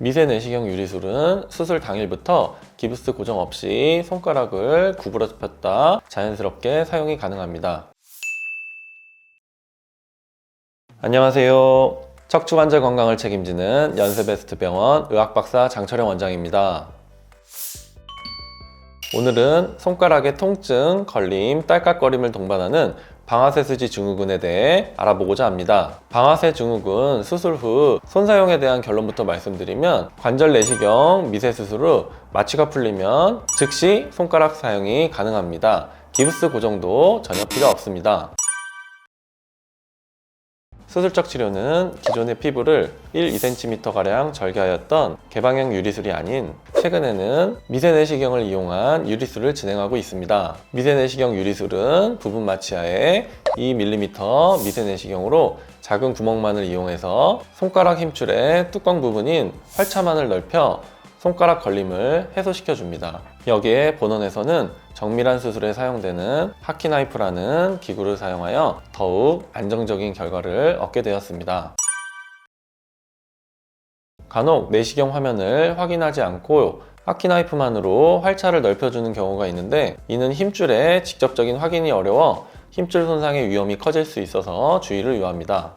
미세 내시경 유리술은 수술 당일부터 기부스 고정 없이 손가락을 구부러 폈다 자연스럽게 사용이 가능합니다. 안녕하세요. 척추 관절 건강을 책임지는 연세베스트 병원 의학박사 장철영 원장입니다. 오늘은 손가락의 통증, 걸림, 딸깍거림을 동반하는 방아쇠 수지 증후군에 대해 알아보고자 합니다. 방아쇠 증후군 수술 후 손사용에 대한 결론부터 말씀드리면 관절 내시경 미세 수술 후 마취가 풀리면 즉시 손가락 사용이 가능합니다. 기부스 고정도 전혀 필요 없습니다. 수술적 치료는 기존의 피부를 1, 2cm가량 절개하였던 개방형 유리술이 아닌 최근에는 미세내시경을 이용한 유리술을 진행하고 있습니다. 미세내시경 유리술은 부분 마취하에 2mm 미세내시경으로 작은 구멍만을 이용해서 손가락 힘줄의 뚜껑 부분인 활차만을 넓혀 손가락 걸림을 해소시켜 줍니다. 여기에 본원에서는 정밀한 수술에 사용되는 하키나이프라는 기구를 사용하여 더욱 안정적인 결과를 얻게 되었습니다. 간혹 내시경 화면을 확인하지 않고 하키나이프만으로 활차를 넓혀주는 경우가 있는데 이는 힘줄의 직접적인 확인이 어려워 힘줄 손상의 위험이 커질 수 있어서 주의를 요합니다.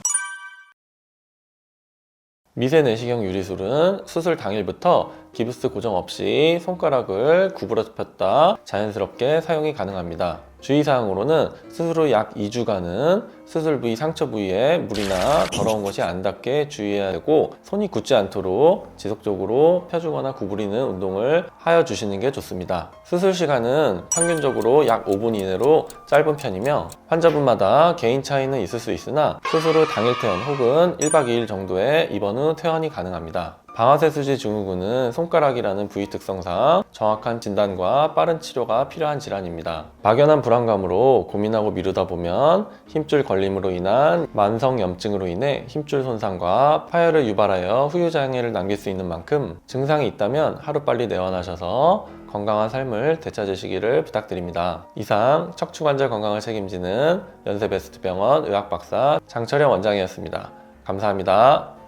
미세 내시경 유리술은 수술 당일부터 기부스 고정 없이 손가락을 구부러 폈다 자연스럽게 사용이 가능합니다. 주의사항으로는 후약 2주간은 수술 부위 상처 부위에 물이나 더러운 것이 안 닿게 주의해야 되고 손이 굳지 않도록 지속적으로 펴주거나 구부리는 운동을 하여 주시는 게 좋습니다. 수술 시간은 평균적으로 약 5분 이내로 짧은 편이며 환자분마다 개인 차이는 있을 수 있으나 수술 후 당일 퇴원 혹은 1박 2일 정도의 입원 후 퇴원이 가능합니다. 방아쇠 수지 증후군은 손가락이라는 부위 특성상 정확한 진단과 빠른 치료가 필요한 질환입니다. 막연한 불안감으로 고민하고 미루다 보면 힘줄 걸림으로 인한 만성 염증으로 인해 힘줄 손상과 파열을 유발하여 후유 장애를 남길 수 있는 만큼 증상이 있다면 하루빨리 내원하셔서 건강한 삶을 되찾으시기를 부탁드립니다. 이상 척추관절 건강을 책임지는 연세베스트 병원 의학박사 장철영 원장이었습니다. 감사합니다.